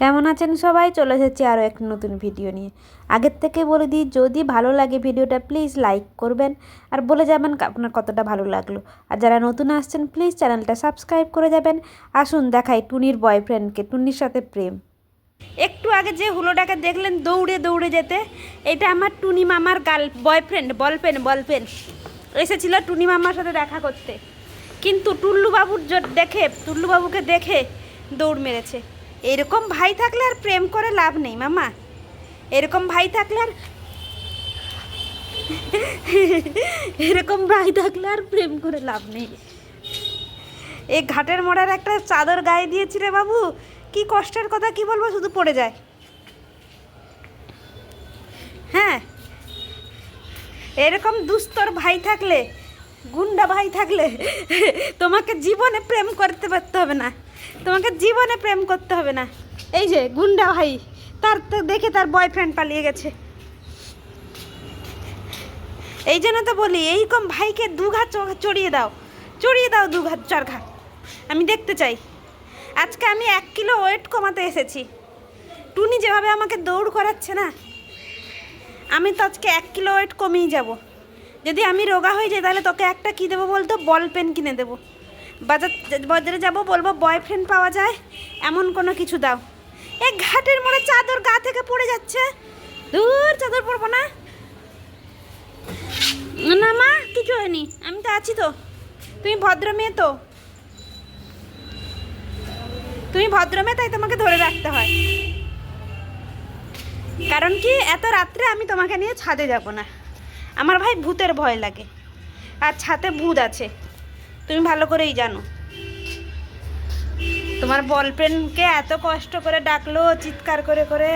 কেমন আছেন সবাই? চলে এসেছি আরও এক নতুন ভিডিও নিয়ে। আগের থেকে বলে দিই, যদি ভালো লাগে ভিডিওটা প্লিজ লাইক করবেন। আর বলে যাবেন আপনার কতটা ভালো লাগল। আর যারা নতুন আসছেন প্লিজ চ্যানেলটা সাবস্ক্রাইব করে যাবেন। আসুন, দেখাই টুনির বয়ফ্রেন্ডকে টুনির সাথে প্রেম। একটু আগে যে হুলোটাকে দেখলেন দৌড়ে দৌড়ে যেতে, এটা আমার টুনি মামার গার্ল বয়ফ্রেন্ড বলপেন বলপেন এসেছিল টুনি মামার সাথে দেখা করতে। কিন্তু টুল্লুবাবুর দেখে, টুল্লুবাবুকে দেখে দৌড় মেরেছে। এরকম ভাই থাকলে আর প্রেম করে লাভ নেই মামা। এরকম ভাই থাকলে আর এরকম ভাই থাকলে আর প্রেম করে লাভ নেই। এই ঘাটের মোড়ার একটা চাদর গায়ে দিয়েছি রে বাবু। কি কষ্টের কথা, কি বলব, শুধু পড়ে যায়। হ্যাঁ এরকম দুস্তর ভাই থাকলে, গুন্ডা ভাই থাকলে, তোমাকে জীবনে প্রেম করতে পারতে হবে না। তোমাকে জীবনে প্রেম করতে হবে না। এই যে গুন্ডা ভাই, তার তো দেখে তার বয়ফ্রেন্ড পালিয়ে গেছে। এই জন্য তো বলি, এইরকম ভাইকে দুঘাত চড়িয়ে দাও চড়িয়ে দাও দু ঘাট চার ঘাট আমি দেখতে চাই। আজকে আমি এক কিলো ওয়েট কমাতে এসেছি। টুনি যেভাবে আমাকে দৌড় করাচ্ছে না, আমি তো আজকে এক কিলো ওয়েট কমিয়ে যাব। যদি আমি রোগা হয়ে যাই তাহলে তোকে একটা কী দেবো বলতো? বল পেন কিনে দেবো। বাজার, বাজারে যাব বলব বয়ফ্রেন্ড পাওয়া যায়, এমন কোনো কিছু দাও। এ ঘাটের মোড়ে চাদর গা থেকে পড়ে যাচ্ছে। দূর চাদর পরবো না। না মা, কিছু হয়নি। আমি তো আছি তো। তুমি ভদ্র মেয়ে তো। তুমি ভদ্রমে, তাই তোমাকে ধরে রাখতে হয়। কারণ কি, এত রাত্রে আমি তোমাকে নিয়ে ছাদে যাব না। আমার ভাই ভূতের ভয় লাগে, আর ছাতে ভূত আছে। তুমি ভালো করেই জানো। তোমার বলপেনকে এত কষ্ট করে ডাকলো, চিৎকার করে করে।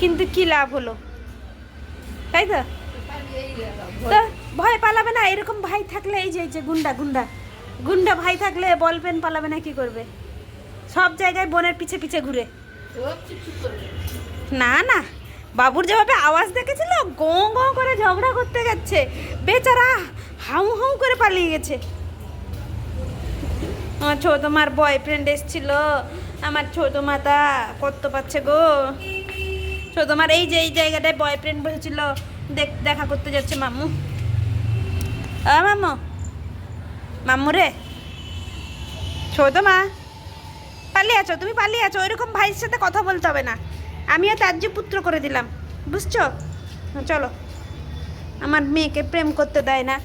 কিন্তু কি লাভ হলো? তাই তো? তো ভয় পালাবে না, এরকম ভাই থাকলে এই যে গুন্ডা গুন্ডা। গুন্ডা ভাই থাকলে বলপেন পালাবে না, কি করবে? সব জায়গায় বোনের পিছে পিছে ঘুরে। না। না বাবুর যেভাবে আওয়াজ দেখেছিল গো গো করে ঝগড়া করতে গেছে বেচারা হাউ হাউ করে পালিয়ে গেছে। আমার ছোট মার বয়ফ্রেন্ড এসছিল। আমার ছোট মাতা করতে পারছে গো। ছোট মার এই যে এই জায়গাটায় বয়ফ্রেন্ড বসেছিল। দেখ দেখা করতে যাচ্ছে মামু আ মামু মাম্মু রে। ছোট মা। পালিয়ে আছো তুমি পালিয়ে আছো ওইরকম ভাইয়ের সাথে কথা বলতে হবে না। আমিও ত্যায্য পুত্র করে দিলাম বুঝছ? হ্যাঁ, চলো আমার মেয়েকে প্রেম করতে দেয় না।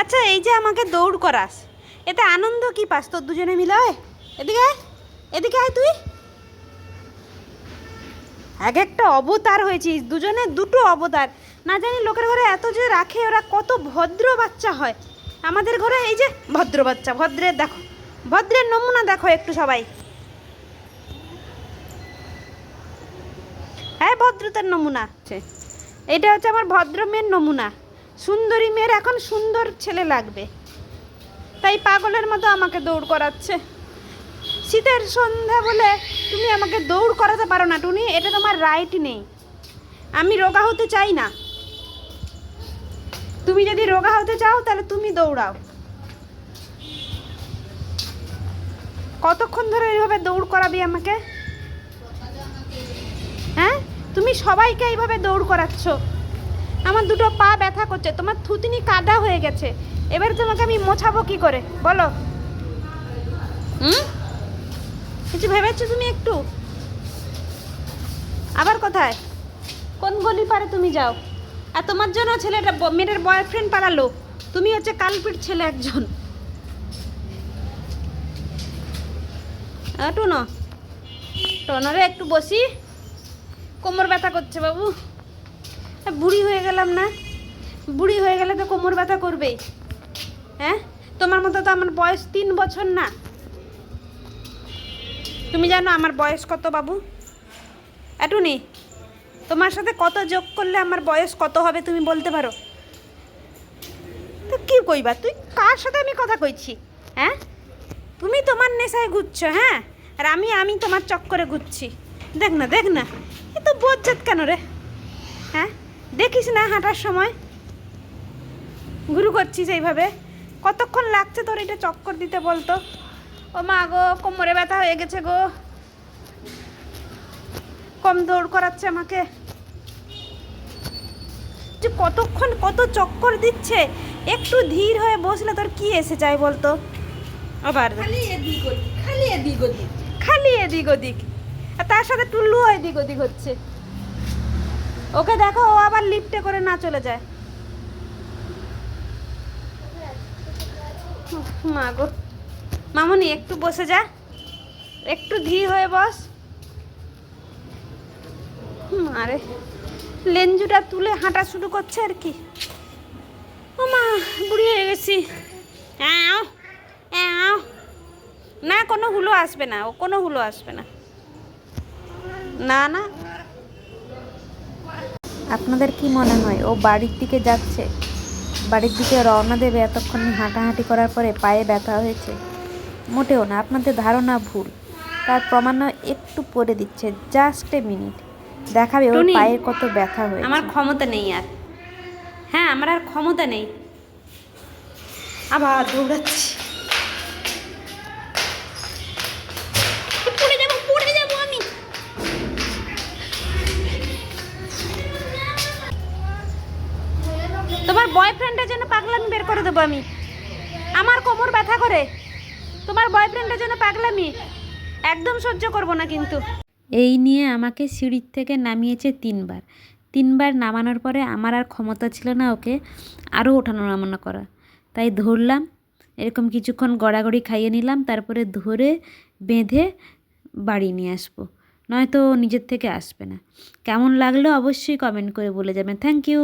আচ্ছা এই যে আমাকে দৌড় করাস এতে আনন্দ কি পাস তোর দুজনে মিলে? আয় এদিকে আয় এদিকে আয় তুই। এক একটা অবতার হয়েছিস দুজনে দুটো অবতার। না জানি লোকের ঘরে এত যে রাখে ওরা কত ভদ্র বাচ্চা হয়। আমাদের ঘরে এই যে ভদ্র বাচ্চা, ভদ্রের দেখো, ভদ্রের নমুনা দেখো একটু সবাই। হ্যাঁ ভদ্রতার নমুনা এটা হচ্ছে আমার ভদ্র মেয়ের নমুনা। সুন্দরী মেয়ের এখন সুন্দর ছেলে লাগবে। তাই পাগলের মতো আমাকে দৌড় করাচ্ছে। শীতের সন্ধ্যা বলে তুমি আমাকে দৌড় করাতে পারো না, টুনি, এটা তোমার রাইট নেই। আমি রোগা হতে চাই না। তুমি যদি রোগা হতে চাও, তাহলে তুমি দৌড়াও। কতক্ষণ ধরে এইভাবে দৌড় করাবি আমাকে? হ্যাঁ? তুমি সবাইকে এইভাবে দৌড় করাচ্ছ। আমার দুটো পা ব্যথা করছে, তোমার থুতনি কাদা হয়ে গেছে। এবার তোমাকে আমি মোছাবো কি করে? বলো। হুম? কিছু ভেবেছো তুমি একটু? আবার কোথায়? কোন গলি পারে তুমি যাও। আর তোমার জন্য ছেলেটা মেয়েটার বয়ফ্রেন্ড পালালো তুমি হচ্ছে কালপিট ছেলে একজন। টুনো। টনো একটু বসি। কোমর ব্যথা করছে বাবু। বুড়ি হয়ে গেলাম না? বুড়ি হয়ে গেলে তো কোমর ব্যথা করবেই। হ্যাঁ? তোমার মতো তো আমার বয়স তিন বছর না। তুমি জানো আমার বয়স কত বাবু? এটুনি তোমার সাথে কত যোগ করলে আমার বয়স কত হবে তুমি বলতে পারো? তো কি কইবা, তুই কার সাথে আমি কথা কইছি? হ্যাঁ? তুমি তোমার নেশায় ঘুরছো হ্যাঁ? আর আমি আমি তোমার চক্করে ঘুরছি। দেখ না দেখ না, এ তো বজ্জাত কেন রে? হ্যাঁ? দেখিস না হাঁটার সময়? গুরু করছিস এইভাবে? কতক্ষণ লাগছে তোর এটা চক্কর দিতে বলতো? ও মা গো, কোমরে ব্যথা হয়ে গেছে গো। কম দৌড় করাচ্ছে আমাকে। যে কতক্ষণ কত চক্কর দিচ্ছে? একটু ধীর হয়ে বসলে তোর কি এসে যায় বলতো? আবার খালি এদিক ওদিক আর তার সাথে টুল্লু এদিক ওদিক হচ্ছে। ওকে দেখো ও আবার লিফটে করে না চলে যায়। মা গো। মামনি একটু বসে যা। একটু ধীর হয়ে বস। মারে লেঞ্জুটা তুলে হাঁটা শুরু করছে আর কি। ও মা, বুড়ি হয়ে গেছি। না, কোনো হুলো আসবে না, ও কোনো হুলো আসবে না। না না। আপনাদের কি মনে হয়, ও বাড়ির দিকে যাচ্ছে? বাড়ির দিকে রওনা দেবে এতক্ষণ হাঁটাহাঁটি করার পরে পায়ে ব্যথা হয়েছে? মোটেও না, আপনাদের ধারণা ভুল। তার প্রমাণ একটু পরে দিচ্ছে, জাস্ট এ মিনিট। দেখাবে ওর পায়ের কত ব্যথা হয়েছে। আমার ক্ষমতা নেই আর। হ্যাঁ আমার আর ক্ষমতা নেই। আবার দৌড়াচ্ছি। তোমার বয়ফ্রেন্ডের জন্য পাগলামি বের করে দেবো আমি। আমার কোমর ব্যথা করে। তোমার বয়ফ্রেন্ডের জন্য পাগলামি। একদম সহ্য করব না কিন্তু। এই নিয়ে আমাকে সিঁড়ির থেকে নামিয়েছে তিনবার। তিনবার নামানোর পরে আমার আর ক্ষমতা ছিল না ওকে আরও ওঠানো নামানো করা তাই ধরলাম, এরকম কিছুক্ষণ গড়াগড়ি খাইয়ে নিলাম, তারপরে ধরে বেঁধে বাড়ি নিয়ে আসব। নয়তো নিজের থেকে আসবে না। কেমন লাগল অবশ্যই কমেন্ট করে বলে যাবেন। Thank you